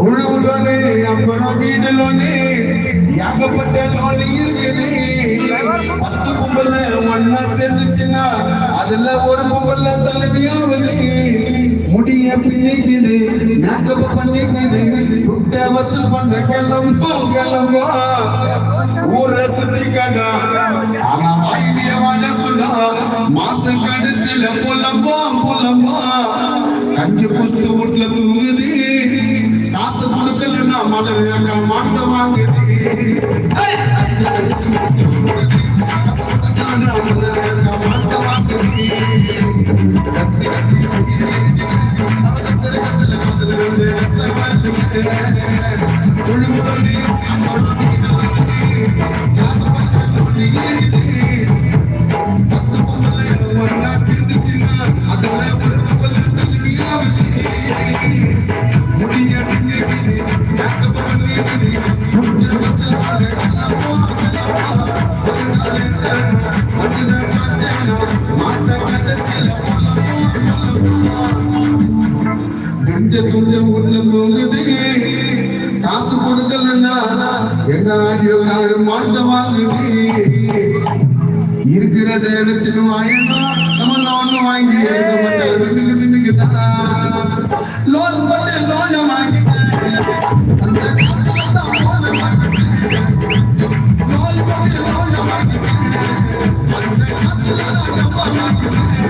குழுவுலோனே அப்புறம் வீடுலோனே ஏகப்பட்ட லோன் இருக்குது. பத்து பொம்பளை ஒன்னா சேர்ந்துச்சுன்னா அதுல ஒரு பொம்பளை தலைவியாவது. மேக்கப் பண்ணிக்குது துட்ட வசூல் பண்ண கிளம்போ கிளம்போ ஊர சுத்தி கடா ஆனா வாயிலிய வாழ மாச கடைசியில புலம்போ புலம்போ. கஞ்சி புஸ்து வீட்டுல தூங்குது. காசு கொடுக்கலன்னா மலர் அக்கா மாட்ட வாங்குது. மாட்ட வாங்குது. கடைசியில பொலவோ, பொலவோ. துஞ்ச துஞ்ச வீட்டுல தூங்குது காசு கொடுக்கலன்னா எங்க ஆடியோக்காரு மாட்ட வாங்குது இருக்கிறத வச்சுட்டு வாங்கினா நம்ம லோன் வாங்கி எடுக்க மச்சான் தின்னு தின்னுக்கு லோன் பண்ணி லோன் வாங்கிட்டேன் அந்த காசுல தான் லோன் வாங்கிட்டேன் லோன் பண்ணி லோன் வாங்கிட்டேன் அந்த காசுல தான் நம்ம வாங்கிட்டேன்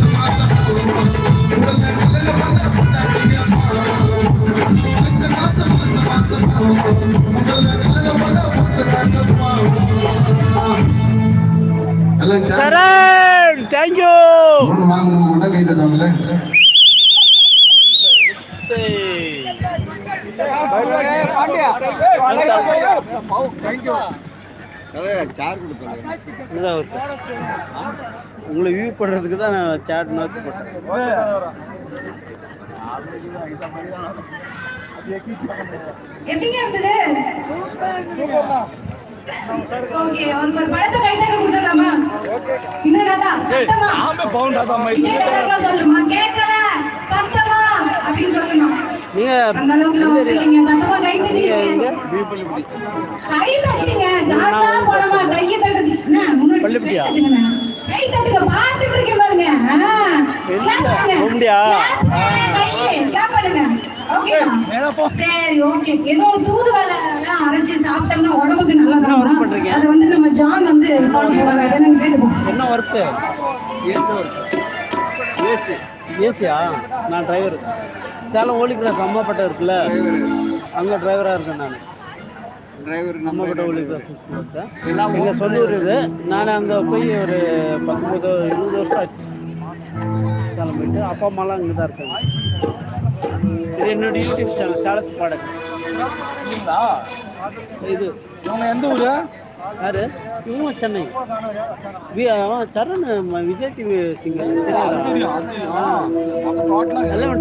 இதுதான் இருக்கு உங்களை வியூ பண்ணுறதுக்கு தான் நான் சேட் நோக்கி போட்டேன் ஓகே அவருக்கு ஒரு படத்தை கைத்தட்ட கொடுத்துடலாமா இன்னும் நல்லா சத்தமா விஜய் டைலாக்லாம் சொல்லுமா? கேட்கல ஓகேவா சரி ஓகே ஏதோ தூதுவளை அரைச்சு சாப்பிட்டோம்னா உடம்புக்கு என்ன work? நல்லதா பண்றீங்க? அதை வந்து நம்ம ஜான் வந்து என்ன ஒர்க்கு ஏசி. ஏசியா? நான் driver Salem Holy Cross Ammapettai இருக்குல்ல? அங்கே டிரைவராக இருக்கேன் நான். டிரைவர் அம்மாப்பேட்டை ஓலிகிராஸ் இருக்கேன் எங்கள் சொந்தூர் இது நான் அங்கே போய் ஒரு பத்தொம்பது இருபது வருஷம் ஆச்சு. சேலம் போயிட்டு அப்பா அம்மாலாம் இங்கே தான் இருக்காங்க. இது என்னோட யூடியூப் சேனல் சேலஸ் ப்ராடக்ட் இது. இவங்க எந்த ஊரு? யாரு? இவங்க சென்னை. அவன் சரண் விஜய் டிவி சிங்கர் எல்லாம்